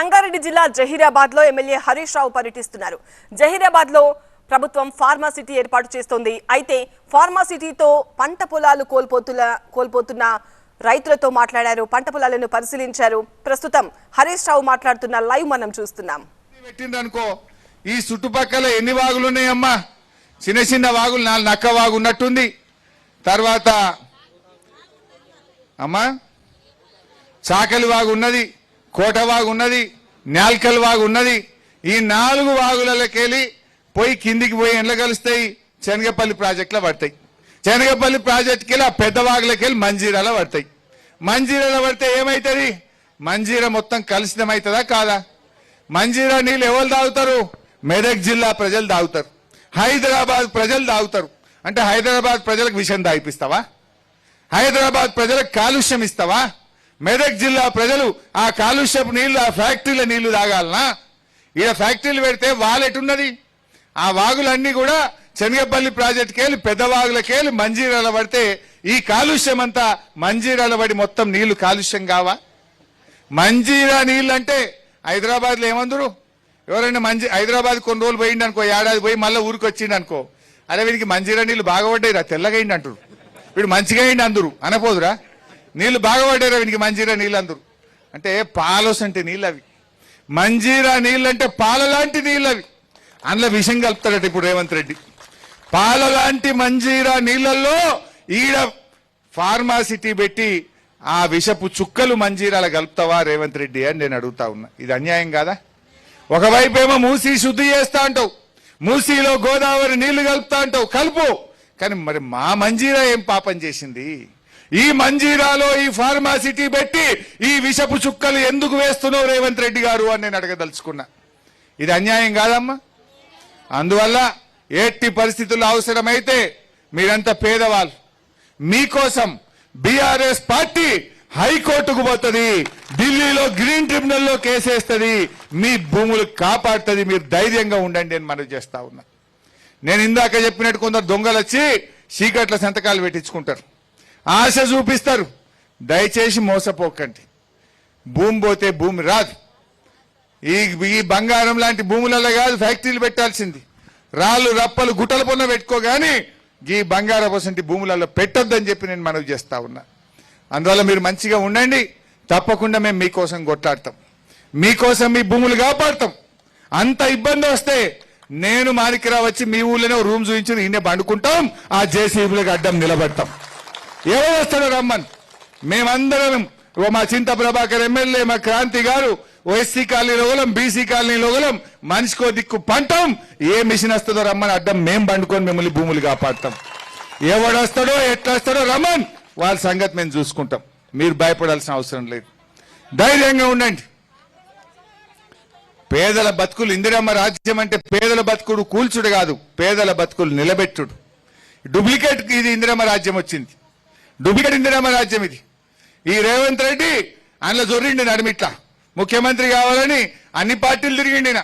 రంగారెడ్డి జిల్లా జహీరాబాద్లో ఎమ్మెల్యే హరీష్ రావు పర్యటిస్తున్నారు. జహీరాబాద్లో ప్రభుత్వం ఫార్మాసిటీ ఏర్పాటు చేస్తోంది. అయితే ఫార్మాసిటీతో పంట పొలాలు కోల్పోతున్న కోల్పోతున్న రైతులతో మాట్లాడారు. పంట పొలాలను పరిశీలించారు. ప్రస్తుతం హరీష్ రావు మాట్లాడుతున్న లైవ్ మనం చూస్తున్నాం. పెట్టిండ్రనుకో ఈ చుట్టుపక్కల ఎన్ని వాగులు ఉన్నాయమ్మా చిన్న చిన్న వాగులు నాలుగు నక్క వాగు ఉన్నట్టుంది. తర్వాత అమ్మా చాకలి వాగు ఉన్నది. కోటవాగు ఉన్నది నాల్కల్ వాగు ఉన్నది. ఈ నాలుగు వాగులకెళ్ళి పోయి కిందికి పోయి ఎండ్ల కలుస్తాయి శనగపల్లి ప్రాజెక్టులో పడతాయి. శనగపల్లి ప్రాజెక్టుకి వెళ్ళి ఆ పెద్ద వాగులకెళ్ళి మంజీరాలో పడతాయి. మంజీరాలో పడితే ఏమవుతుంది మంజీరా మొత్తం కలుషితమవుతుందా కాదా? మంజీరా నీళ్ళు ఎవరు తాగుతారు? మెదక్ జిల్లా ప్రజలు తాగుతారు. హైదరాబాద్ ప్రజలు తాగుతారు. అంటే హైదరాబాద్ ప్రజలకు విషయం తాగిపిస్తావా? హైదరాబాద్ ప్రజలకు కాలుష్యం ఇస్తావా? మెదక్ జిల్లా ప్రజలు ఆ కాలుష్యపు నీళ్ళు ఆ ఫ్యాక్టరీల నీళ్ళు తాగాలనా? ఈడ ఫ్యాక్టరీలు పెడితే వాలెటున్నది ఆ వాగులన్నీ కూడా శనగపల్లి ప్రాజెక్టుకి వెళ్ళి పెద్ద వాగులకి వెళ్ళి మంజీరాల పడితే ఈ కాలుష్యం అంతా మంజీరాల పడి మొత్తం నీళ్ళు కాలుష్యం కావా? మంజీరా నీళ్ళు అంటే హైదరాబాద్లో ఏమందరు? ఎవరైనా మంజీ హైదరాబాద్ కొన్ని రోజులు పోయిండు అనుకో ఏడాది పోయి మళ్ళీ ఊరికి వచ్చిండు అనుకో అరే వీడికి మంజీరా నీళ్ళు బాగా పడ్డాయిరా తెల్లగా అయింది అంటారు వీడు మంచిగా అయిండి అందరు అనపోదురా. నీళ్ళు బాగా పడ్డాయిరా వీనికి మంజీరా నీళ్ళు అందరు. అంటే పాలోస్ అంటే నీళ్ళు అవి మంజీరా నీళ్ళు అంటే పాల లాంటి నీళ్ళు అవి అందులో విషం కలుపుతాడట ఇప్పుడు రేవంత్ రెడ్డి. పాల లాంటి మంజీరా నీళ్ళల్లో ఈడ ఫార్మాసిటీ పెట్టి ఆ విషపు చుక్కలు మంజీరాల కలుపుతావా రేవంత్ రెడ్డి అని నేను అడుగుతా ఉన్నా. ఇది అన్యాయం కాదా? ఒకవైపు ఏమో మూసి శుద్ధి చేస్తా అంటావు. మూసీలో గోదావరి నీళ్ళు కలుపుతా అంటావు. కలుపు. కానీ మరి మా మంజీరా ఏం పాపం చేసింది? ఈ మంజీరాలో ఈ ఫార్మాసిటీ పెట్టి ఈ విషపు చుక్కలు ఎందుకు వేస్తున్నావు రేవంత్ రెడ్డి గారు అని నేను అడగదలుచుకున్నా. ఇది అన్యాయం కాదమ్మా. అందువల్ల ఎట్టి పరిస్థితుల్లో అవసరమైతే మీరంతా పేదవాళ్ళు. మీకోసం బీఆర్ఎస్ పార్టీ హైకోర్టుకు పోతుంది ఢిల్లీలో గ్రీన్ ట్రిబ్యునల్లో కేసేస్తుంది మీ భూములు కాపాడుతుంది మీరు ధైర్యంగా ఉండండి అని మనవి చేస్తా ఉన్నా. నేను ఇందాక చెప్పినట్టు కొందరు దొంగలు వచ్చి చీకట్ల సంతకాలు పెట్టించుకుంటారు. ఆశ చూపిస్తారు. దయచేసి మోసపోకండి. భూమి పోతే భూమి రాదు. ఈ ఈ బంగారం లాంటి భూములలో కాదు ఫ్యాక్టరీలు పెట్టాల్సింది. రాళ్ళు రప్పలు గుట్టల పొన్న పెట్టుకోగాని ఈ బంగారం వసంటి భూములలో పెట్టొద్దని చెప్పి నేను మనవి చేస్తా ఉన్నా. అందువల్ల మీరు మంచిగా ఉండండి. తప్పకుండా మేము మీకోసం కొట్లాడతాం. మీకోసం మీ భూములు కాపాడతాం. అంత ఇబ్బంది వస్తే నేను మాణిక్యరావు వచ్చి మీ ఊళ్ళోనే రూమ్ చూపించి ఈయన పండుకుంటాం. ఆ జేసీబీలకు అడ్డం నిలబడతాం. ఎవరు వస్తాడో రమ్మని. మేమందరం ఓ మా చింత ప్రభాకర్ ఎమ్మెల్యే మా క్రాంతి గారు ఓ ఎస్సీ కాలనీలో ఒకలం బీసీ కాలనీలో ఒకలం మనిషికో దిక్కు పంటం. ఏ మిషన్ వస్తుందో రమ్మని అడ్డం మేం పండుకొని మిమ్మల్ని భూములు కాపాడతాం. ఎవడొస్తాడో ఎట్లా వస్తాడో రమ్మన్. వాళ్ళ సంగతి మేము చూసుకుంటాం. మీరు భయపడాల్సిన అవసరం లేదు. ధైర్యంగా ఉండండి. పేదల బతుకులు ఇందిరమ్మ రాజ్యం అంటే పేదల బతుకుడు కూల్చుడు కాదు పేదల బతుకులు నిలబెట్టుడు. డూప్లికేట్ ఇది ఇందిరమ్మ రాజ్యం వచ్చింది. డూప్లికేట్ ఇందిరమ్మ రాజ్యం ఇది. ఈ రేవంత్ రెడ్డి అందులో జొర్రిండి నడిమిట్లా ముఖ్యమంత్రి కావాలని అన్ని పార్టీలు తిరిగిండినా